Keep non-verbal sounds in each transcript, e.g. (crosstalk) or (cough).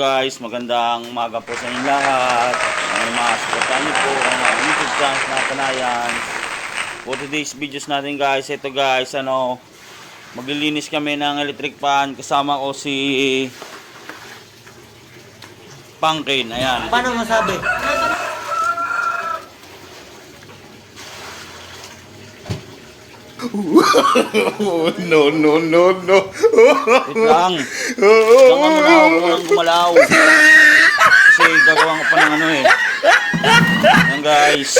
guys, magandang umaga po sa inyo lahat. Ang mga supportan niyo po ang mga YouTube channels na Panayan. For today's videos natin guys, ito guys, ano, maglilinis kami ng electric fan. Kasama ko si Pangkin, ayan. Paano masabi? (laughs) no, no, no, no. Wait lang. Diyan ka muna, huwag mo nang gumalaw. Kasi gagawa ko pa ng ano eh. Ayan guys.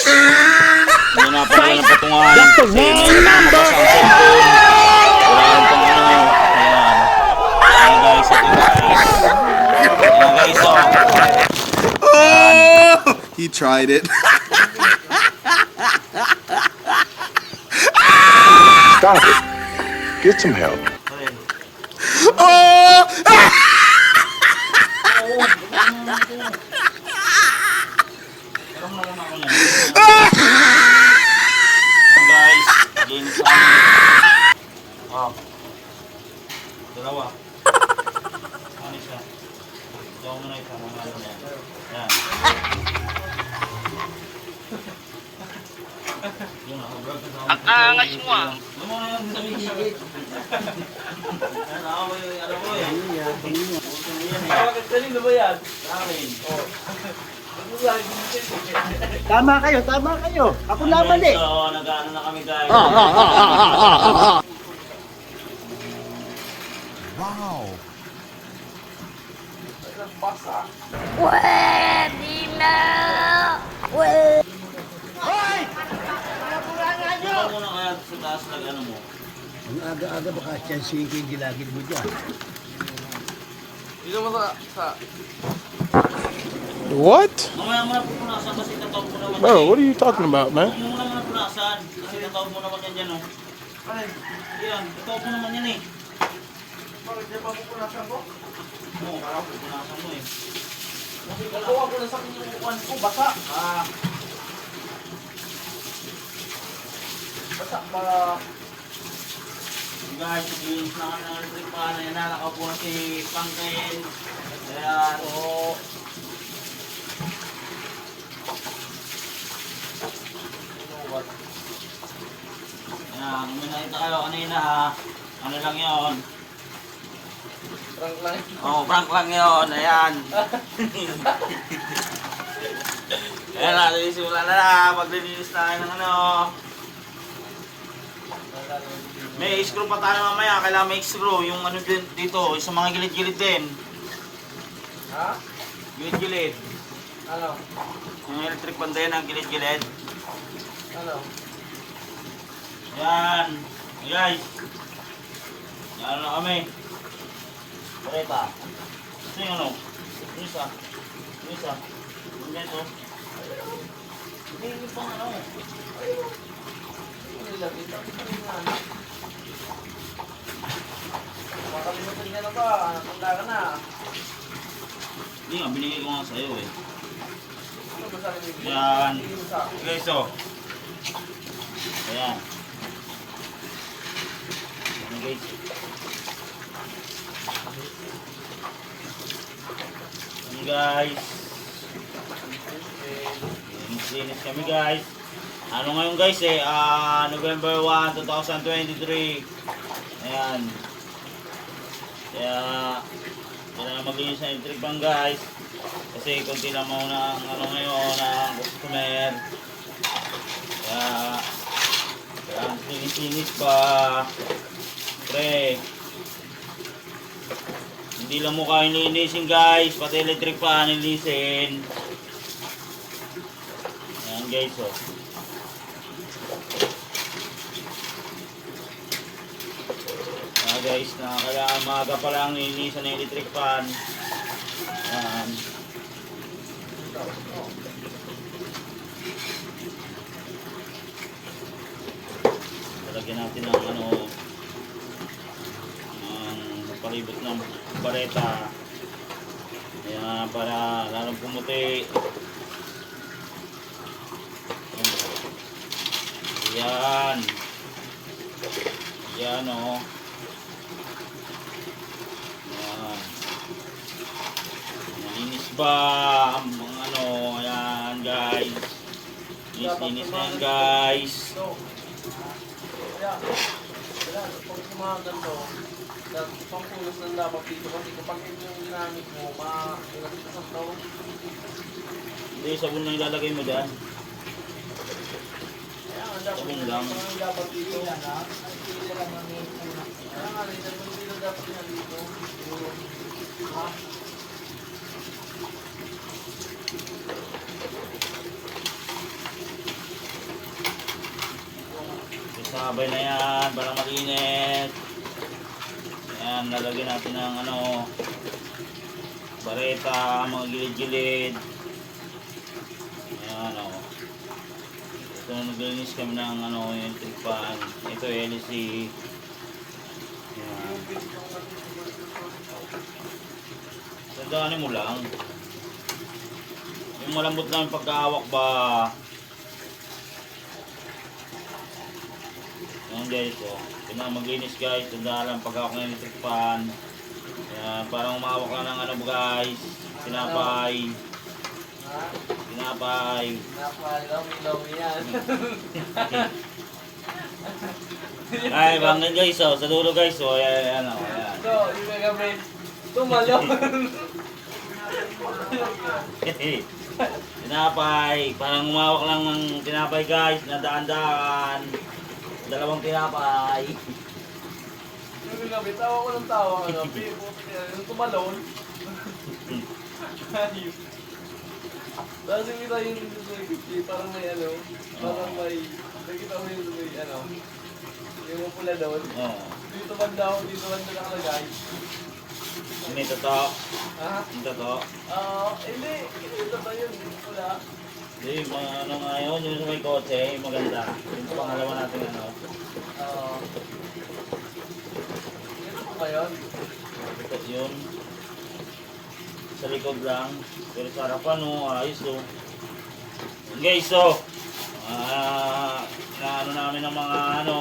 Hindi na pa rin ang patungan. Kasi ngayon na mabasa ang cellphone. Wala rin pang ano. Ayan. Ayan guys, ito guys. Ayan guys, oh. He tried it. (laughs) Stop it. Get some help. Ayan. Oh! Parang naman ako yan. Ayan guys, linis sa amin. Oh. Dalawa. Ano siya? Ikaw muna ito. Mga ano yan. Ba yan? Sa akin. Tama kayo, tama kayo. Ako laban eh. So, nag-ano na kami guys. Pwede na! Pwede! Ikaw muna kaya sa ano mo. Ang aga-aga baka siya yung gilagid mo dyan. What? Mamaya mo na pupunasan kasi tatawag mo naman. Bro, what are you talking about, man? Huwag mo na punasan kasi tatawag mo naman yan dyan oh. Yan, tatawag mo naman yan eh. Bakit di ba pupunasan ko? Oo, parang pupunasan mo eh. Kasi kukuha ko na sa upuan ko, basa. Ah. Basa para... Guys, naglinis na kami ng electric fan. Ayan na, nakaupo na si Pangkin. Ayan, oo. Ayan, nakita kayo kanina ha, ano lang yon? Prank lang Oo, oh, prank lang yun. Ayan. (laughs) Ayan na, sisimula na na. Maglilinis tayo ng ano. May screw pa tayo mamaya. Kailangan may screw. Yung ano din dito, sa mga gilid-gilid din. Ha? Gilid-gilid. Ano? Yung electric pan din ang gilid-gilid. Ano? Yan. Guys. Yan na kami. Pareta. Ito yung ano. Yung isa. Yung isa. Yung ganito. Hindi yung pang ano. Makalimutan ka na ba? Natanda ka na. Hindi nga, binigay ko nga sa'yo eh. Yan. Guys, oh. Ayan. Ayan guys. Ayan guys. Linis kami guys. Ano ngayon guys eh, ah, November 1, 2023. Ayan. Kaya, kailangan maglinis ng electric fan guys. Kasi konti lang muna ang ano ngayon, ang customer. Kaya, kaya sinis-sinis pa. Pre. Hindi lang mukha yung linisin guys, pati electric fan nilinisin. Ayan guys oh. Guys, na kailangan maaga pa lang nilinisan ng electric fan. Ayan. Talagyan natin ng ano ng palibot ng bareta. Ayan, para lalong pumuti. Ayan. Ayan o. Oh. Ayan. Mga ano, ayan guys. Linis-linis na yan guys. Wala, pag sumagan to, dapat pampulos ng dapat dito kasi kapag ito yung ginamit mo, ma, ilang isang taon, Hindi, sabon na ilalagay mo dyan. dapat Sabon lang. ang dapat dito. Kaya nga, sabon dito dapat na dito. Ha? Sabay na yan, para malinis. Ayan, lalagyan natin ng ano, bareta, mga gilid-gilid. Ayan, o. Ito, naglinis kami ng ano, yung trick pan. Ito, LC. Ayan. Tandaanin mo lang. Yung malambot lang yung pagkahawak ba, Ayan guys, oh. Tingnan maglinis guys. Tandaan lang pag-hawak ng electric fan. Ayan, parang umawak lang ng ano guys. Tinapay. Ha? Tinapay. Napalawi-lawi yan. (laughs) Ay, bangin guys, oh. Sa dulo guys, oh. Ayan, ayan, oh. Ayan. So, yung gagawin, tumalon. Tinapay. Parang umawak lang ng tinapay guys. Nadaan-daan. Dalawang tinapay. yung gagawin, tawa ko ng tawa. Ano, (laughs) yung tumalon. Ayun. Tapos yung kita yung Suzuki 50, parang may ano, parang may, nakita mo yung Suzuki, ano, yung pula doon. Oh. Dito banda ako, dito banda nakalagay. Hindi totoo. Ha? Hindi totoo. Ah, hindi, ito ba yun, pula. Hindi, mga ano nga yun. Yung may kotse, yung maganda. Yung pangalawa natin ano. Ah, ito po ba yun? Ito yun. Sa likod lang. Pero sa harapan, oh, ayos, oh. Guys, so, ah, na ano namin ng mga ano,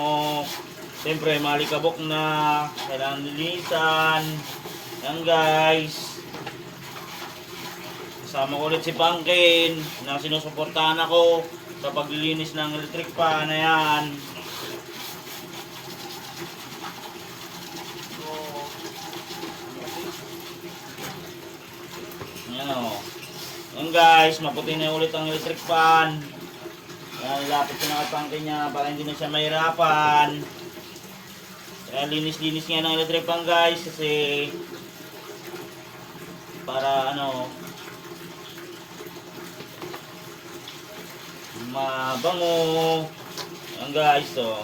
siyempre, malikabok na, kailangan linisan. Yan, guys. Kasama ko ulit si Pangkin, na sinusuportahan ako sa paglilinis ng electric pan na yan. So, Yan o. Yan guys, maputi na ulit ang electric fan. Yan, lapit ko na Pangkin niya para hindi na siya mahirapan. Kaya linis-linis nga ng electric fan guys kasi para ano mabango. Yan guys, so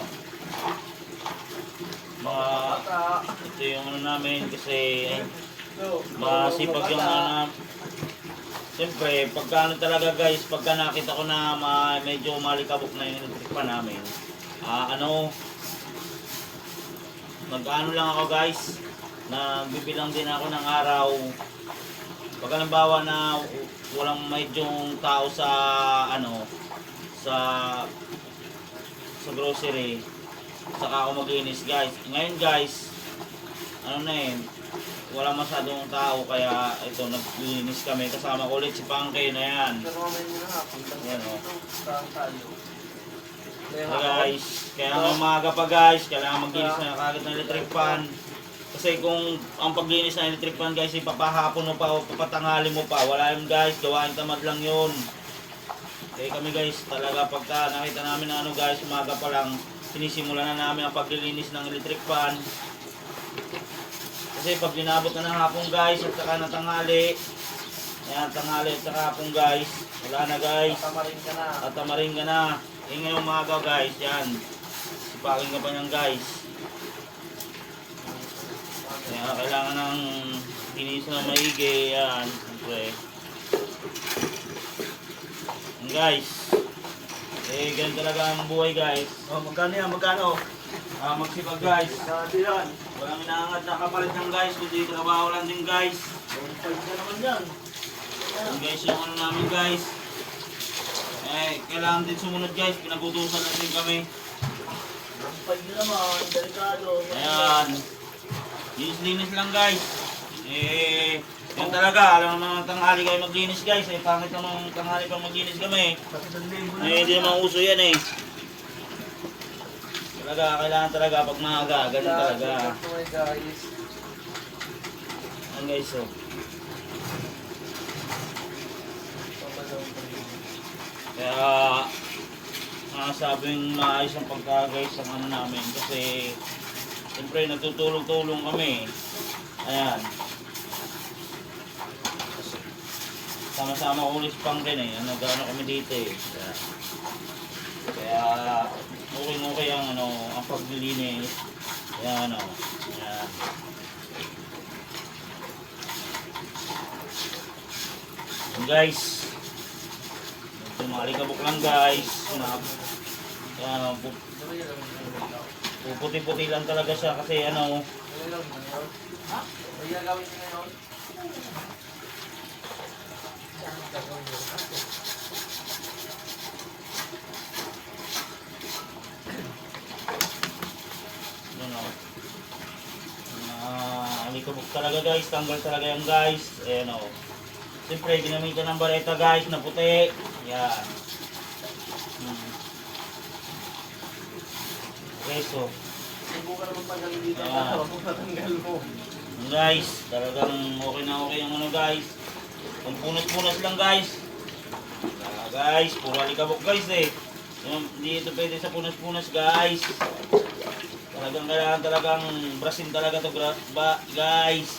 mga bata. ito yung ano namin kasi Masipag yung ano. Siyempre, pagka ano talaga guys, pagka nakita ko na ma, medyo malikabok na yung electric pa namin, ah ano, mag-ano lang ako guys, nagbibilang din ako ng araw. Pag halimbawa na walang medyong tao sa ano, sa sa grocery, saka ako maglinis guys. Ngayon guys, ano na eh, wala masyadong tao kaya ito naglinis kami kasama ko ulit si Pangkay na yan. Pero na nga, punta Yan, oh. Kaya guys, kaya nga umaga pa guys, kailangan maglinis na kagad ng electric fan. Kasi kung ang paglinis ng electric fan guys, ipapahapon mo pa o papatanghali mo pa, wala yun guys, gawain tamad lang yun. Kaya kami guys, talaga pagka nakita namin na ano guys, umaga pa lang, sinisimula na namin ang paglilinis ng electric fan. Kasi pag linabot na ng hapon guys, at saka na tanghali, yan, tanghali at saka hapon guys, wala na guys. Tamarin ka na. At tamarin ka na. Eh ngayong umaga guys, yan. Sipakin ka pa niyan guys. Kaya kailangan ng tinis na maigi. Yan, siyempre. Yan guys. Eh, ganun talaga ang buhay guys. Oh, magkano yan? Magkano? Ah, magsipag guys. Dati yan. Walang inaangat na kapalit ng guys. Kundi trabaho lang din guys. Yan guys, yung ano namin guys. Eh, kailangan din sumunod guys. Pinagutusan na din kami. Pag naman, delikado. Ayan. Linis-linis lang guys. Eh, Yan talaga, alam naman tanghali kayo maglinis guys. Eh, pangit naman tanghali pa maglinis kami. Eh, hindi naman uso yan eh. Talaga, kailangan talaga pag maaga, ganun talaga. Ito mga guys. Yan guys, oh. Pabalaw pa rin. Kaya, masasabing maayos ang pagka guys ang ano namin kasi siyempre natutulong-tulong kami. Ayan. Sama-sama ulit pang rin eh. Ano, gano'n kami dito eh. Kaya, kaya okay okay ang ano, ang paglilinis. Kaya ano, ayan. Ayan, guys. Mga alikabok lang guys. Na, ano, yun. puputi-puti lang talaga siya kasi ano, Dali lang yun. Ha? Ay, gagawin niyo ngayon? Gagawin niyo. ano, uh, alikabok talaga guys. Tanggal talaga yan guys. Ayan o. Siyempre, ginamitan ng bareta guys na puti. Yan. Hmm. Okay, so, Subukan naman tanggalin dito. Ah. Matanggal mo. Guys, talagang okay na okay ang ano guys. Kung punas-punas lang guys. Ah, guys, puro alikabok guys eh. Hindi ito pwede sa punas-punas guys. Talagang kailangan talagang brasin talaga to ba, guys.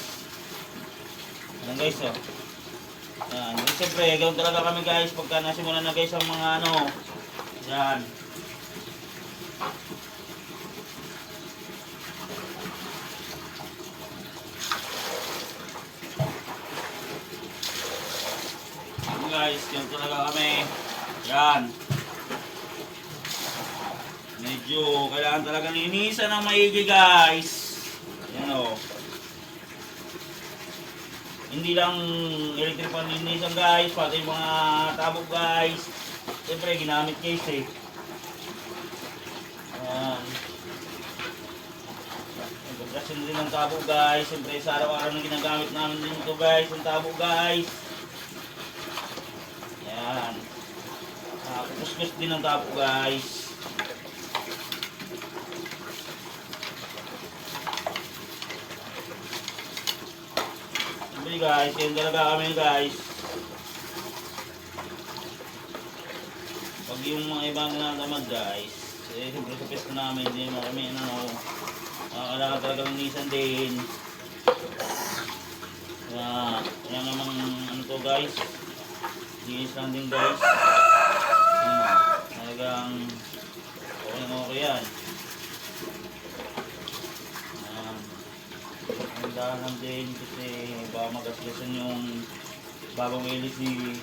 Yan guys oh. Yan. Siyempre, gawin talaga kami guys pagka nasimulan na guys ang mga ano. Yan. Yan guys, yan talaga kami. Yan. Medyo kailangan talaga linisan ng maigi guys. Yan o. Hindi lang electric pan linisan guys, pati yung mga tabok guys. Siyempre ginamit case eh. Yan. Nagkasin din ng tabo guys. Siyempre sa araw-araw na ginagamit namin din ito guys. Ang tabo guys. Yan. Ah, kuskus din ang tabo guys. Siyempre guys, yan talaga kami guys. Pag yung mga ibang nanatamad guys, eh, siyempre sa pesto namin, hindi naman kami, ano, kailangan talagang nisan din. Kaya, kaya namang, ano to guys, linis lang guys. Hmm, talagang, okay na okay yan. Um, ang dahan din kasi baka magasgasan yung bagong ilis ni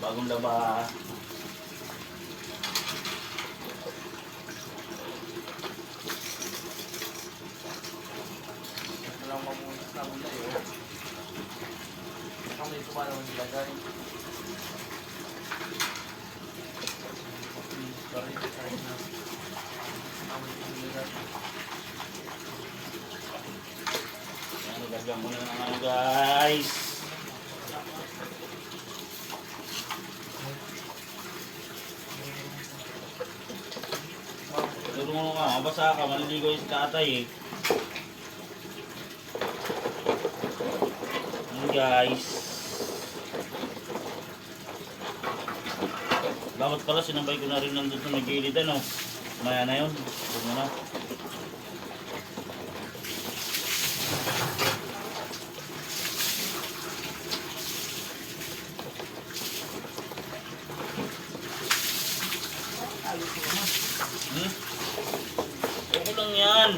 bagong laba. Lang mamunas na muna yun. Kami ito pa naman nilagay. Sorry, sorry. Kami ito nilagay. Mo na naman guys. Tulungan ka, mabasa ka, maliligo yung tatay eh. Guys. Dapat pala sinabay ko na rin nandun sa may gilid ano. Maya na yun. Doon na. Hmm? Okay lang yan.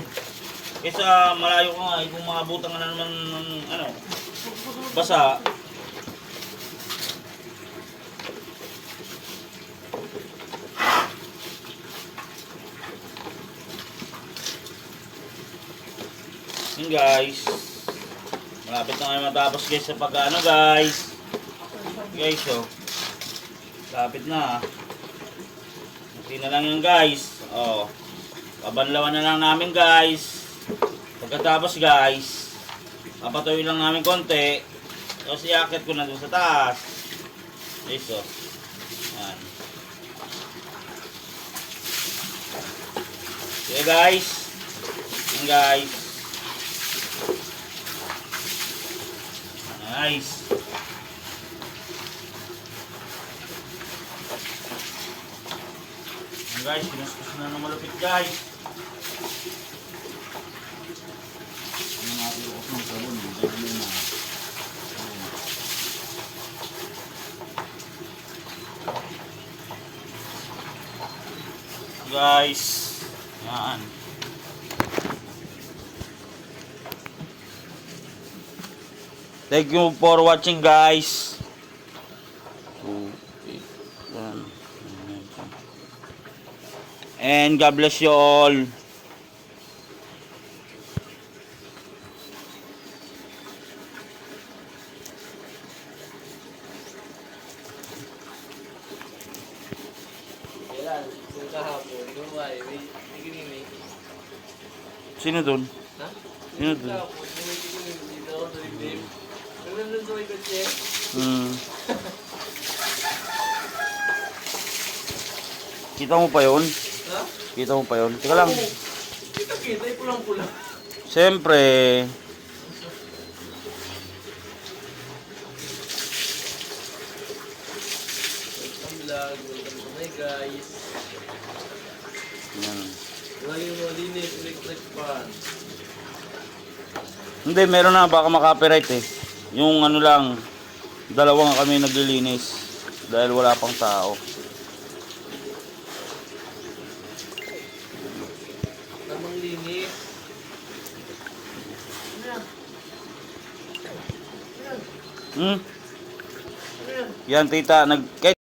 Kesa malayo ka nga, eh, kung mga butang na naman ng ano, basa. Yun guys. Malapit na kayo matapos guys sa pagkano guys. Guys oh. Lapit na. Hindi na lang yun guys. Oh. Pabanlawan na lang namin guys. Pagkatapos guys, papatuloy lang namin konti. Tapos iakit ko na doon sa taas. Listo. Yan. Okay guys. Yan guys. Nice. Yan guys, kinuskus na ng malupit guys. Ano nga pero ako ng sabon, dahil na. Guys, yan. Thank you for watching guys. And God bless you all. Kailan? Kung kahapon, gumay, may may gininig. Sino dun? Ha? Sino dun? Kahapon, may gininig dito, sa dibdib. Ang nandun sa may kotse. Hmm. Kita mo pa yun? Ha? Kita mo pa yun? Teka lang. Kita kita, pulang-pulang. Siyempre. Ang vlog, welcome to my guys. Yan. Wala yung malinis, electric fan. Hindi, meron na. Baka makapiright eh. Yung ano lang, dalawang kami naglilinis. Dahil wala pang tao. Tamang linis. Yan? Hmm? Yan, tita. Nag, kay